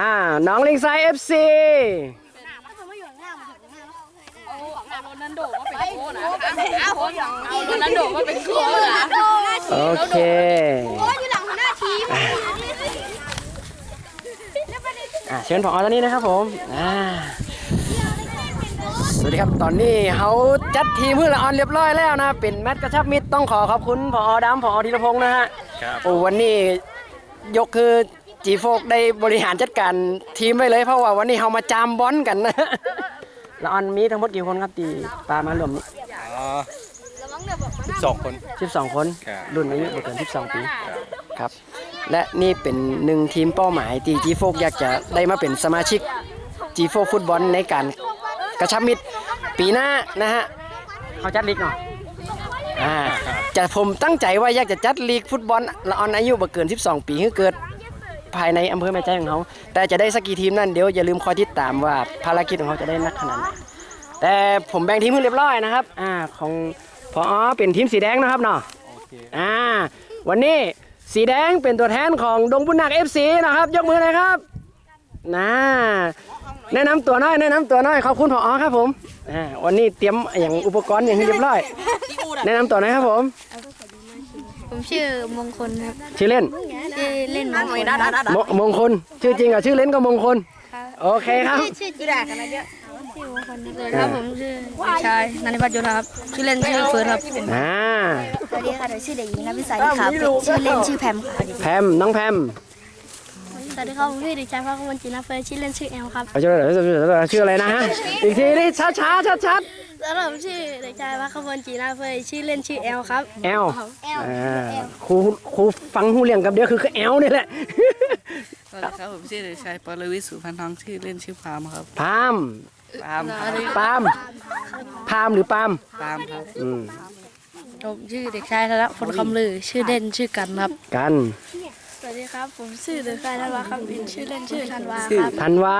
อ่าน้องลิงไซเอฟซีเอาโรนันโดว่าเป็นโค้นะเอเอาโรนันโดว่าเป็นโค้นะโอเคอ่าเชิญผอตอนนี้นะครับผมอ่าสวัสดีครับตอนนี้เขาจัดทีมเพื่อละออนเรียบร้อยแล้วนะ เป็นแมตช์กระชับมิตรต้องขอขอบคุณผอดำผอธีรพงศ์นะฮะ ครับโอ้วันนี้ยกคือจีโฟกได้บริหารจัดการทีมไว้เลยเพราะว่าวันนี้เขามาจามบอลกันนะละออนมีทั้งหมดกี่คนครับตีปลามารวมนี้อ๋อสองคน 12 คน ครับ รุ่นอายุไม่เกิน12 ปีครับ และนี่เป็นหนึ่งทีมเป้าหมายที่จีโฟกอยากจะได้มาเป็นสมาชิกจีโฟฟุตบอลในการกระชับมิตรปีหน้านะฮะเขาจัดลีกเนาะอ่า จะผมตั้งใจว่าอยากจะจัดลีกฟุตบอลออนอายุบ่เกิน 12 ปีคือเกิดภายในอำเภอแม่ใจของเขา แต่จะได้สักกี่ทีมนั่นเดี๋ยวอย่าลืมคอยติดตามว่าภารกิจของเขาจะได้นักขนาดไหนแต่ผมแบ่งทีมให้เรียบร้อยนะครับอ่าของพอเป็นทีมสีแดงนะครับเนาะอ่าวันนี้สีแดงเป็นตัวแทนของดงบุญหนัก FC นะครับ ยกมือเลยครับนะ แนะนำตัวหน้อยแนะนำตัวหน้อยขอบคุณผอครับผมอ่าวันนี้เตรียมอย่างอุปกรณ์อย่างที่เรียบร้อยแนะนำตัวหน่อยครับผม ผมชื่อมงคลครับชื่อเล่น ชื่อเล่นมงคลครับมมงคลชื่อจริงกับชื่อเล่นก็มงคลโอเคครับ ชื่อจีรากันนะเยอะชื่อมงคลเลยครับผมชื่อเด็กชายนันทิพัฒน์โยธาครับชื่อเล่นชื่อเฟิร์สครับ อ่า สวัสดีค่ะชื่อเด็กหญิงนัทวิสาครับชื่อเล่นชื่อแพมค่ะ แพมน้องแพม สวัสดีครับผมชื่อเด็กชายพระกมลจีนาเฟิร์สชื่อเล่นชื่อแอลครับเอาชื่ออะไรชื่ออะไรนะฮะอีกทีนี่ช้าช้าชัดชัดแล้วผมชื่อเด็กชายพระกมลจีนาเฟิร์สชื่อเล่นชื่อแอลครับแอลอ่าครูครูฟังหูเรียงกับเดียวคือคือแอลนี่แหละสวัสดีครับผมชื่อเด็กชายปรวิทย์สุพรรณทองชื่อเล่นชื่อพามครับพามพามปาล์มพามหรือปาล์มพามครับอืมผมชื่อเด็กชายธนพลคำลือชื่อเล่นชื่อกันครับกันสวัส ดีครับ ผมชื่อเด็กชายธันวาคำอินชื่อเล่นชื่อธันวาครับธันวา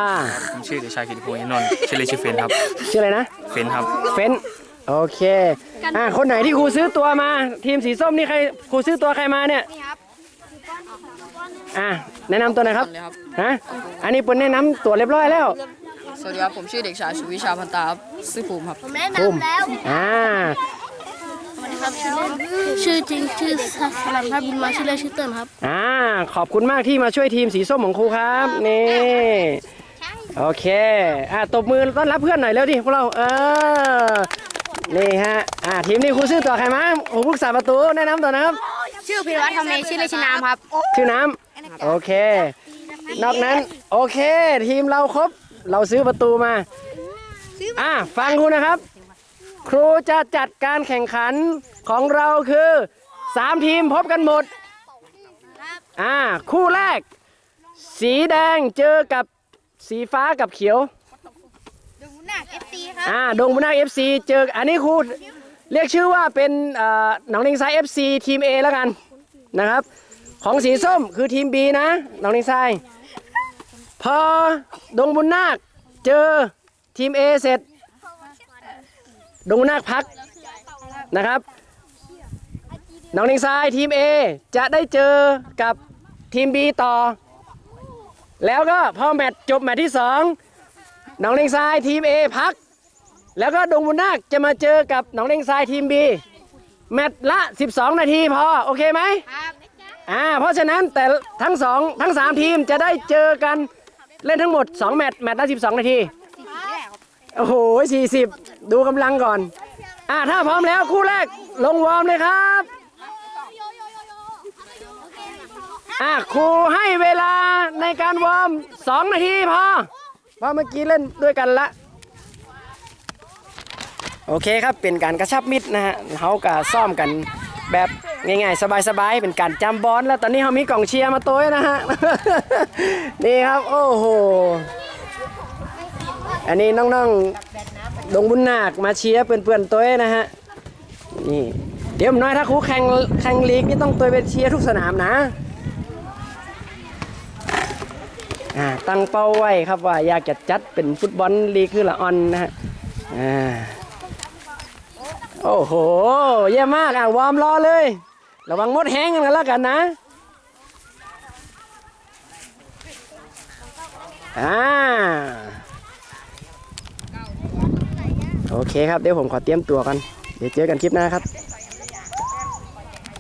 ผมชื่อเด็กชายกิติพงศ์อินนนท์ชื่อเล่นชื่อเฟนครับ ชื่ออะไรนะ เฟนครับ เฟนโอเคอ่าคนไหนที่ครูซื้อตัวมา ทีมสีส้มนี่ใครครูซื้อตัวใครมาเนี่ยอ่าแนะนำตัวหน่อยครับ ฮะอันนี้เป็นแนะนำตัวเรียบร้อยแล้ว สวัสดีครับ ผมชื่อเด็กชายสุวิชาพันตาครับชื่อภูมิครับ ผมแนะภูมินำแล้ว อ่าสวัสดี ครับชื่อเล่นชื่อจริงชื่อสลันครับบุญมาชื่อเล่นชื่อเติ้ลครับอ่าขอบคุณมากที่มาช่วยทีมสีส้มของครูครับนี่โอเคอ่าตบมือต้อนรับเพื่อนหน่อยเร็วดิพวกเราเออนี่ฮะอ่าทีมนี้ครูซื้อตัวใครมาผมผู้รักษาประตูแนะนำตัวนะครับชื่อพิรวัตรทำเมชื่อเล่นชื่อน้ำครับชื่อน้ำโอเคนอกนั้นโอเค ทีมเราครบ เราซื้อประตูมาอ่าฟังครูนะครับ ครูจะจัดการแข่งขันของเราคือสามทีมพบกันหมดอ่าคู่แรก สีแดงเจอกับสีฟ้ากับเขียวดูหนักเอฟซีครับอ่าดงบุญนาเอฟซีเจออันนี้ครูเรียกชื่อว่าเป็นเอ่อหนองลิงไซเอฟซีทีม A แล้วกันนะครับ ของสีส้มคือทีม B นะหนองลิงไซพอดงบุญนาคเจอทีม A เสร็จ ดงบุญนาคพักนะครับหนองลิงไซทีม A จะได้เจอกับทีม B ต่อ แล้วก็พอแมตช์จบแมตช์ที่สองหนองเลงทรายทีม A พัก แล้วก็ดงบุญนาคจะมาเจอกับหนองเลงทรายทีม B แมตช์ละ 12 นาทีพอ โอเคไหมอ่าเพราะฉะนั้นแต่ทั้งสองทั้ง 3 ทีมจะได้เจอกันเล่นทั้งหมด 2 แมตช์แมตช์ละ 12 นาที โอ้โห40ดูกำลังก่อน อ่าถ้าพร้อมแล้วคู่แรกลงวอร์มเลยครับ อะครูให้เวลาในการวอร์ม2นาทีพอเพราะเมื่อกี้เล่นด้วยกันละ โอเคครับเป็นการกระชับมิตรนะฮะเขาก็ซ่อมกันแบบง่ายๆ สบายๆ เป็นการจำบอลแล้วตอนนี้เขามีกล่องเชียร์มาต้ยนะฮะ นี่ครับ โอ้โห อันนี้น้องๆดงบุญนาคมาเชียร์เพื่อนๆตัวนะฮะนี่เดี๋ยวน้อยถ้าครูแข่งแข่งลีกนี่ต้องตัวไปเชียร์ทุกสนามนะตั้งเป้าไว้ครับว่าอยากจะจัดเป็นฟุตบอลลีกคือละออนนะฮะโอ้โห เยี่ยมมากอะวอร์มรอเลย ระวังมดแห้งกันแล้วกันนะอ่า โอเคครับเดี๋ยวผมขอเตรียมตัวกัน เดี๋ยวเจอกันคลิปหน้าครับ